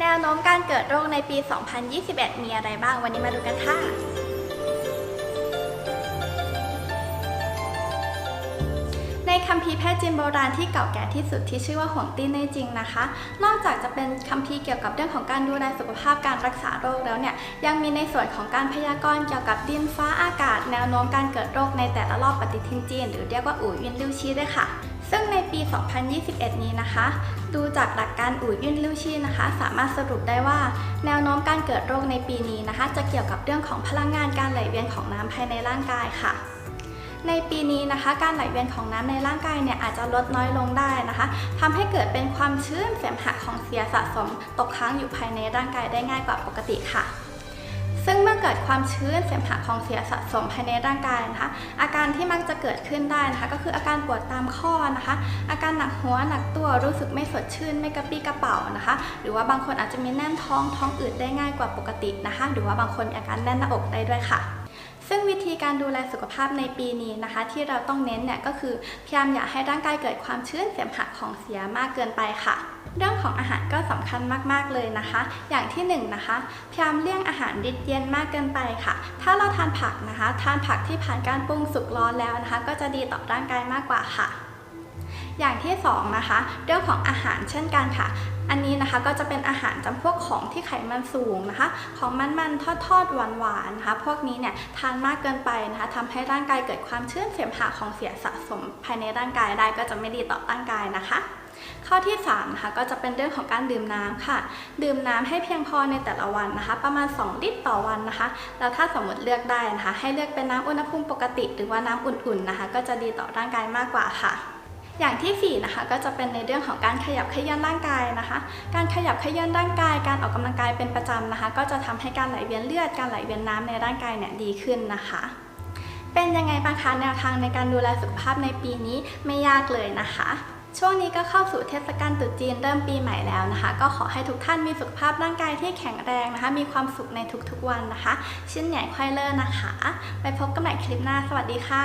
แนวโน้มการเกิดโรคในปี 2021 มีอะไรบ้าง วันนี้มาดูกันค่ะ คัมภีร์แพทย์จีนโบราณที่เก่าแก่ที่สุดที่ชื่อว่าหวงตี้ในจริงนะคะ นอกจากจะเป็นคัมภีร์เกี่ยวกับเรื่องของการดูแลสุขภาพการรักษาโรคแล้วเนี่ยยังมีในส่วนของการพยากรณ์เกี่ยวกับดินฟ้าอากาศ แนวโน้มการเกิดโรคในแต่ละรอบปฏิทินจีน หรือเรียกว่าอู่ยินลิวชีด้วยค่ะซึ่งในปี 2021 นี้นะคะ ดูจากหลักการอู่ยุ่นลิวชีนะคะ สามารถสรุปได้ว่า แนวโน้มการเกิดโรคในปีนี้นะคะ จะเกี่ยวกับเรื่องของพลังงานการไหลเวียนของน้ำภายในร่างกายค่ะ ในปีนี้นะคะการไหลเวียนของน้ำในร่างกายเนี่ยอาจจะลดน้อยลงได้นะคะทำให้เกิดเป็นความชื้นเสมหะของเสียสะสม ตกค้างอยู่ภายในร่างกายได้ง่ายกว่าปกติค่ะซึ่งเมื่อเกิดความชื้นเสมหะของเสียสะสมภายในร่างกายนะคะ อาการที่มักจะเกิดขึ้นได้นะคะ ก็คืออาการปวดตามข้อนะคะ อาการหนักหัวหนักตัวรู้สึกไม่สดชื่นไม่กระปี้กระเป๋านะคะ หรือว่าบางคนอาจจะมีแน่นท้องท้องอืดได้ง่ายกว่าปกตินะคะ หรือว่าบางคนมีอาการแน่นหน้าอกได้ด้วยค่ะ ซึ่งวิธีการดูแลสุขภาพในปีนี้นะคะ ที่เราต้องเน้นเนี่ยก็คือพยายามอย่าให้ร่างกายเกิดความชื้นเสมหะของเสียมากเกินไปค่ะเรื่องของอาหารก็สำคัญมาก ๆ เลยนะคะ อย่างที่หนึ่งนะคะ พยายามเลี่ยงอาหารริดเย็นมากเกินไปค่ะ ถ้าเราทานผักนะคะ ทานผักที่ผ่านการปรุงสุกร้อนแล้วนะคะ ก็จะดีต่อร่างกายมากกว่าค่ะ อย่างที่สองนะคะเรื่องของอาหารเช่นกันค่ะ อันนี้นะคะก็จะเป็นอาหารจำพวกของที่ไขมันสูงนะคะ ของมันมันทอดทอดหวานหวานๆนะคะ พวกนี้เนี่ยทานมากเกินไปนะคะทำให้ร่างกายเกิดความชื้นเสมหะของเสียสะสมภายในร่างกายได้ก็จะไม่ดีต่อร่างกายนะคะข้อที่3นะคะก็จะเป็นเรื่องของการดื่มน้ำค่ะ ดื่มน้ำให้เพียงพอในแต่ละวันนะคะ ประมาณ 2 ลิตรต่อวันนะคะ แล้วถ้าสมมติเลือกได้นะคะ ให้เลือกเป็นน้ำอุณหภูมิปกติ หรือว่าน้ำอุ่นๆนะคะ ก็จะดีต่อร่างกายมากกว่าค่ะ อย่างที่ 4 นะคะก็จะเป็นในเรื่องของการขยับเขยื้อนร่างกายนะคะ การขยับเขยื้อนร่างกาย การออกกำลังกายเป็นประจำนะคะ ก็จะทำให้การไหลเวียนเลือด การไหลเวียนน้ำในร่างกายเนี่ยดีขึ้นนะคะ เป็นยังไงบ้างคะแนวทางในการดูแลสุขภาพในปีนี้ไม่ยากเลยนะคะช่วงนี้ก็เข้าสู่เทศกาลตรุษจีนเริ่มปีใหม่แล้วนะคะ ก็ขอให้ทุกท่านมีสุขภาพร่างกายที่แข็งแรงนะคะ มีความสุขในทุกๆวันนะคะ ชิ้นใหญ่ควายเลอร์นะคะ ไปพบกันใหม่คลิปหน้า สวัสดีค่ะ